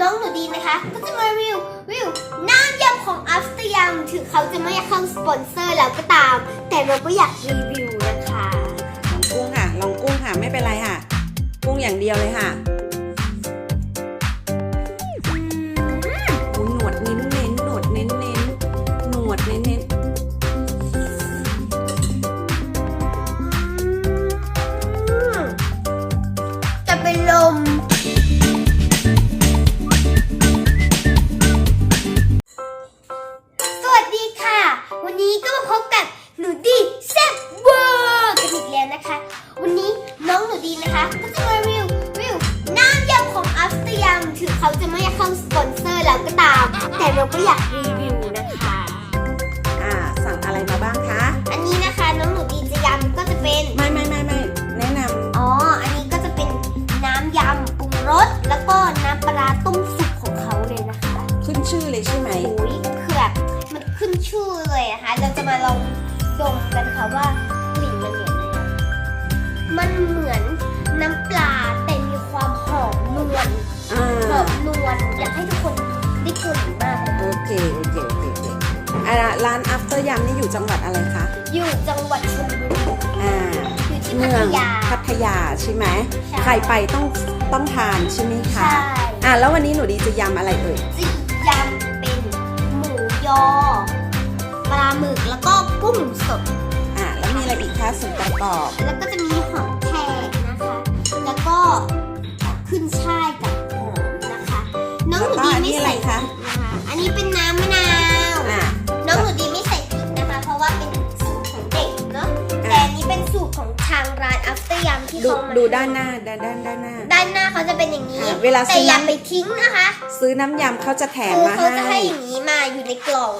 น้องหนูดีนะคะ ก็จะมารีวิวรีวิวน้ำยำของอัฟเตยำถึงเขาจะไม่เข้าสปอนเซอร์แล้วก็ตาม แต่เราก็อยากรีวิวนะคะ ลองกุ้งค่ะ ลองกุ้งค่ะ ไม่เป็นไรค่ะ กุ้งอย่างเดียวเลยค่ะ ค่ะว่ากลิ่นมันเหมือนอะไรอะมันเหมือนน้ำปลาแต่มีความหอมนวลอ่าหอมนวลอยากให้ทุกคนได้กลิ่นมากเลยโอเคโอเคโอเคโอเคอ่าร้าน after ยำนี่อยู่จังหวัดอะไรคะ อยู่จังหวัดชลบุรีอ่า อยู่ที่พัเมืทองยา พัทยาใช่ไหมใช่ ใครไปต้องต้องทานใช่ไหมคะใช่อ่าแล้ววันนี้หนูดีจะยำอะไรเอ่ย จะยำเป็นหมูยอ มีอะไรอีกคะส่วนประกอบ แล้วก็จะมีหอมแขกนะคะ แล้วก็ขึ้นช่ายกับหอมนะคะ น้องหนูดีไม่ใส่พริกนะคะอันนี้เป็นน้ำมะนาวอ่าน้องหนูดีไม่ใส่พริกนะคะ เพราะว่าเป็นสูตรของเด็กเนาะ แต่อันนี้เป็นสูตรของทางร้าน after yum ที่ดูเขามาดูด้านหน้าด้านด้านด้านหน้า ด้านหน้าเขาจะเป็นอย่างนี้ อ่าเวลาแต่ซื้ออย่าน้ำไปทิ้งนะคะ ซื้อน้ำยำเขาจะแถมคือมาเขาจะให้ให้ อย่างนี้มาอยู่ในกล่อง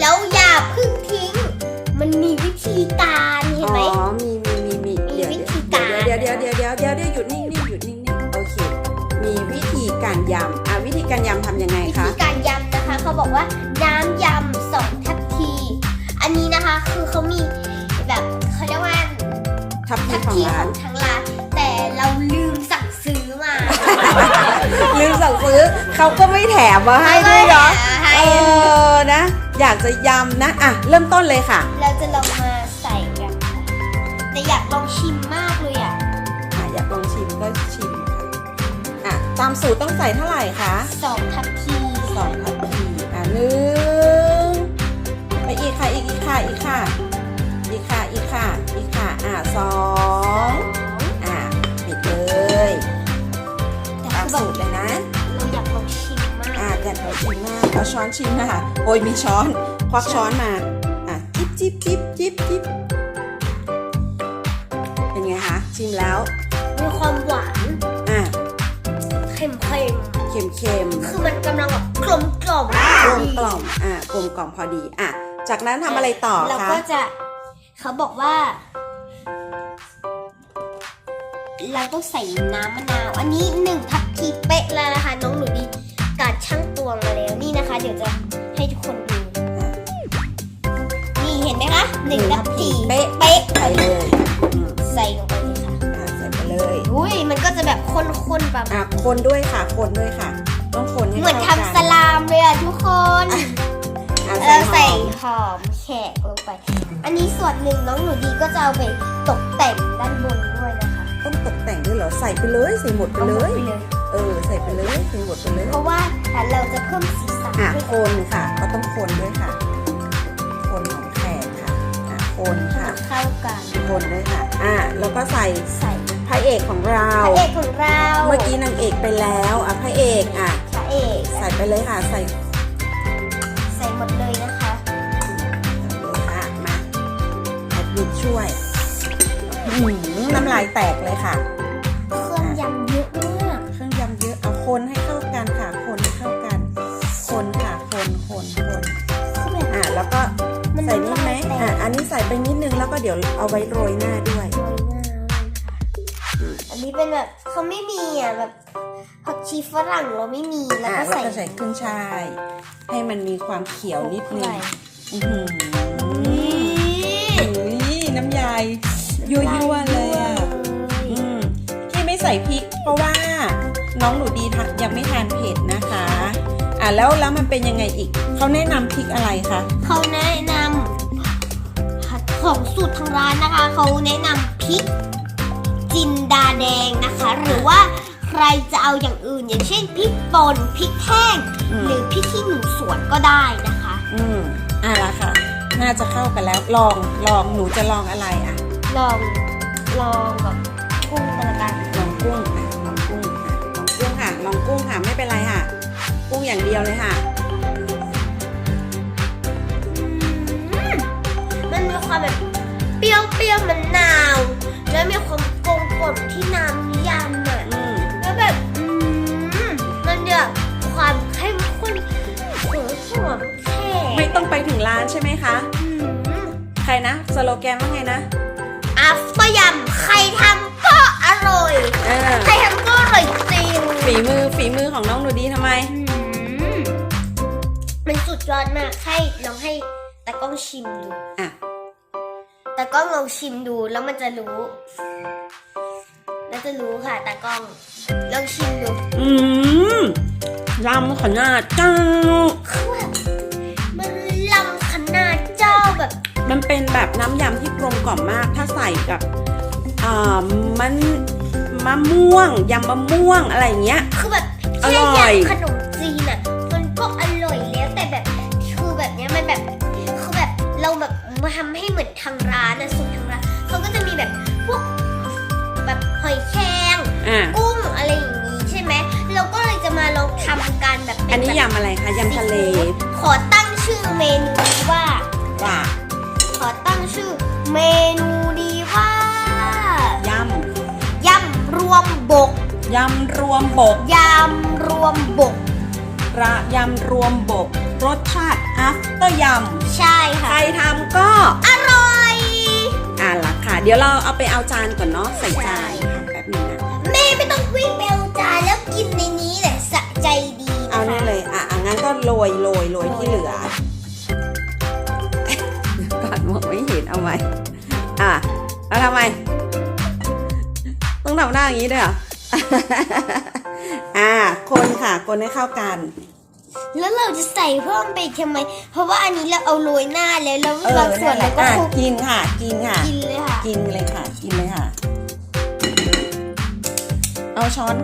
แล้วอย่าเพึ่งทิ้ง มันมีวิธีการเห็นไหม อ๋อ มีมีมีมีมีเดี๋ยววิธีการ เดี๋ยวเดี๋ยวเดี๋ยวเดี๋ยวเดี๋ยวเดี๋ยวหยุดนิ่งนิ่งหยุดนิ่งนิ่งโอเค มีวิธีการยำอะวิธีการยำทำยังไงวิคะ ธีการยำนะคะเขาบอกว่าน้ำยำสองทัพพีอันนี้นะคะคือเขามีแบบเขาเรียกว่าทับพีทัพของพีขร้าอน งทางร้านแต่เราลืมสั่งซื้อมาลืมสั่งซื้อเขาก็ไม่แถมมาให้ด้วยเนาะ ให้ เออนะ อยากจะยำนะ อะ เริ่มต้นเลยค่ะเราจะลองมาใส่กันค่ะแต่อยากลองชิมมากเลยอะอะอยากลองชิมก็ชิมค่ะอะตามสูตรต้องใส่เท่าไหร่คะสองทัพพีสองทัพ ชิมมากเอาช้อนชิมนะคะโอ้ยมีช้อน ควักช้อนมา อะ จิ๊บจิ๊บจิ๊บจิ๊บจิ๊บเป็นไงคะ ชิมแล้ว มีความหวาน อะ เค็มเค็มเค็มๆคือมันกำลังแบบกลมกล่อมกลมกล่อม อะ กลมกล่อมพอดี อะ จากนั้นทำอะไรต่อเราคะก็จะ เขาบอกว่าเราต้องใส่น้ำมะนาว อันนี้หนึ่งทัพพีเป๊ะแล้วนะคะ น้องหนูดีการช่างตวงมาแล้ว นี่นะคะ เดี๋ยวจะให้ทุกคนดู นี่เห็นไหมคะหนึ่งทัพพีเป๊ะเป๊ะใส่เลยอืมใส่ลงไปเลยค่ะ อะใส่ไปเลยอุ้ยมันก็จะแบบข้นๆประมาณ อะคนด้วยค่ะ คนด้วยค่ะ ต้องคนให้เหมือนเข้าทำกัสลามเลยอะทุกคนอะเราใส่ใส่หอมหอมแขกลงไป อันนี้ส่วนหนึ่งน้องหนูดีก็จะเอาไปตกแต่งด้านบนด้วยนะคะต้องตกแต่งด้วยเหรอใส่ไปเลยใส่หมดไปอาเลหมดย ไปเลย เออใส่ไปเลยใส่หมดไปเลยเพราะว่าแต่เราจะเพิ่มสีสัน อะให้คนค่ะ ก็ต้องคนด้วยค่ะ คนของแขกค่ะอะคนค่ะ เข้ากันคนด้วยค่ะ อะแล้วก็ใส่ใส่พระเอกของเรา พระเอกของเราเมื่อกี้นางเอกไปแล้วอะพระเอกอะพระเอกใส่ไปเลยค่ะ ใส่ ใส่หมดเลยนะคะเลยค่ะมาแอดมินช่วยอื้อหือน้ำลายแตกเลยค่ะ ไปนิดนึงแล้วก็เดี๋ยวเอาไว้โรยหน้าด้วยโรยหน้าเลยค่ะอันนี้เป็นแบบเขาไม่มีอะแบบผักชีฝรั่งเราไม่มีแล้วอะก็แล้วใส่ก็ใส่เครื่องช่าย ให้มันมีความเขียวนิดนึงใส่อื้อหืออุ้ยน้ำยายยั่วๆเลยอะอืมที่ไม่ใส่พริก เพราะว่าน้องหนูดีทานยังไม่ทานเผ็ดนะคะะแล้วแล้วมันเป็นยังไงอีกเขาแนะนำพริกอะไรคะ เขาแนะนำ ของสูตรทางร้านนะคะ เขาแนะนำพริกจินดาแดงนะคะ หรือว่าใครจะเอาอย่างอื่น อย่างเช่นพริกป่นพริกแห้งอืม หรือพริกขี้หนูสวนก็ได้นะคะ อืมอะละค่ะ น่าจะเข้ากันแล้ว ลอง ลอง หนูจะลองอะไรอะ ลองลองแบบกุ้งกระกันลองกุ้งอะ ลองกุ้งอะ ลองกุ้งค่ะ ลองกุ้งค่ะ ไม่เป็นไรค่ะ กุ้งอย่างเดียวเลยค่ะ ความแบบเปรี้ยวเปรี้ยวๆมันนาว แล้วมีความกลมกล่อมที่น้ำยำอะอืมแล้วแบบอืมมันเนี่ยความเข้มข้นหัวหอมแขกไม่ต้องไปถึงร้านใช่ไหมคะอืมใครนะ สโลแกนว่าไงนะอัฟเตอร์ยำใครทำก็อร่อยเออใครทำก็อร่อยจริงฝีมือฝีมือของน้องหนูดีทำไมอืมมันสุดยอดมากให้ลองให้ตากล้องชิมดูอะ ตากล้องลองชิมดูแล้วมันจะรู้ แล้วจะรู้ค่ะตากล้อง ลองชิมดู อืมยำขนาดเจ้า คือแบบมันลำขนาดเจ้าแบบ มันเป็นแบบน้ำยำที่กลมกล่อมมาก ถ้าใส่กับอ่ามันมะม่วงยำมะม่วงอะไรอย่างเงี้ย คือแบบอแค่ร่อยยำขนม มาทำให้เหมือนทางร้านอะสูตรทางร้านเขาก็จะมีแบบพวกแบบหอยแครงอะกุ้งอะไรอย่างนี้ใช่ไหมเราก็เลยจะมาลองทำกันแบบเป็อันนี้แบบยำอะไรคะยำทะเล ขอตั้งชื่อเมนูนี้ว่าว่า ขอตั้งชื่อเมนูดีว่ายยำรวมบกำยำรวมบกยำรวมบก ระยำรวมบก รสชาติ after ยำใช่ใคค่ะรทำก็อร่อย อะละค่ะ เดี๋ยวเราเอาไปเอาจานก่อนเนาะใส่จานค่ะแป๊บนึงนะแม่ไม่ต้องวิ่งไปเอาจานแล้วกินในนี้แหละสะใจดีเอานี่เลยอะอะงั้นก็โรยโรยโรยที่เหลือเดี๋ยวก่อนมองไม่เห็นเอาไหมอะแล้วทำไมต้องทำหน้าอย่างนี้ด้วยเหรอ อะคนค่ะ คนให้เข้ากัน แล้วเราจะใส่เพิ่มไปอีกทำไม เพราะว่าอันนี้เราเอาโรยหน้าแล้วแล้วเออบางส่วนนั่นแหเราละก็อะคลุกกินค่ะ กินค่ะ กินเลยค่ะ กินเลยค่ะ กินเลยค่ะ เอาช้อน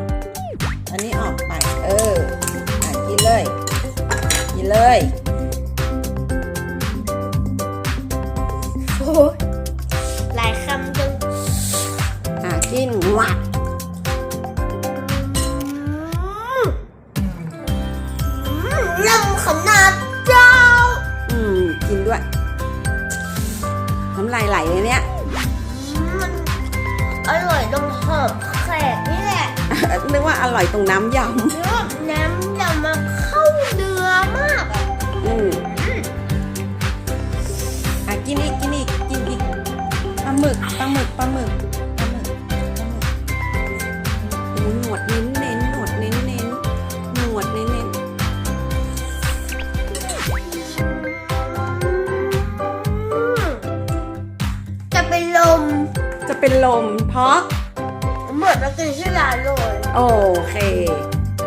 อันนี้ออกไป เลยเนี่ย มันอร่อยตรงหอมแขกนี่แหละนึกว่าอร่อยตรงน้ำยแล้วน้ำยำมาเข้าเนื้อมากอะำอืมอะกินอีกกินอีกกินอีกปลาหมึกปลาหมึกปลาหมึกปลาหมึกปลาหมึกโอ้หนวดเน้น เป็นลม เพราะเหมือนมากินที่ร้านเลยโอเค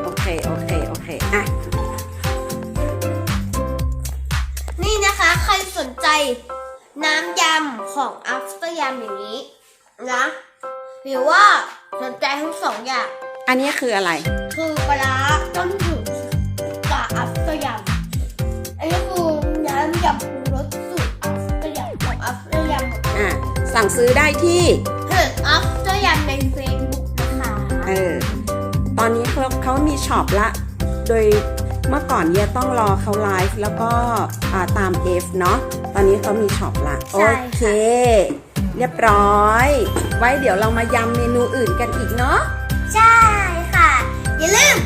โอเค โอเค โอเค อะ นี่นะคะใครสนใจ น้ำยำของ after ยำอย่างนี้นะหรือว่าสนใจทั้งสองอย่าง อันนี้คืออะไร คือปลาร้าต้มถึ สั่งซื้อได้ที่ เพจ after ยำใน Facebook นะคะเออ ตอนนี้เขาเขามีช็อปละ โดยเมื่อก่อนเยต้องรอเขาไลฟ์แล้วก็อ่าตาม F เนาะ ตอนนี้เขามีช็อปละ โอเค เรียบร้อย ไว้เดี๋ยวเรามายำเมนูอื่นกันอีกเนาะ ใช่ค่ะ อย่าลืม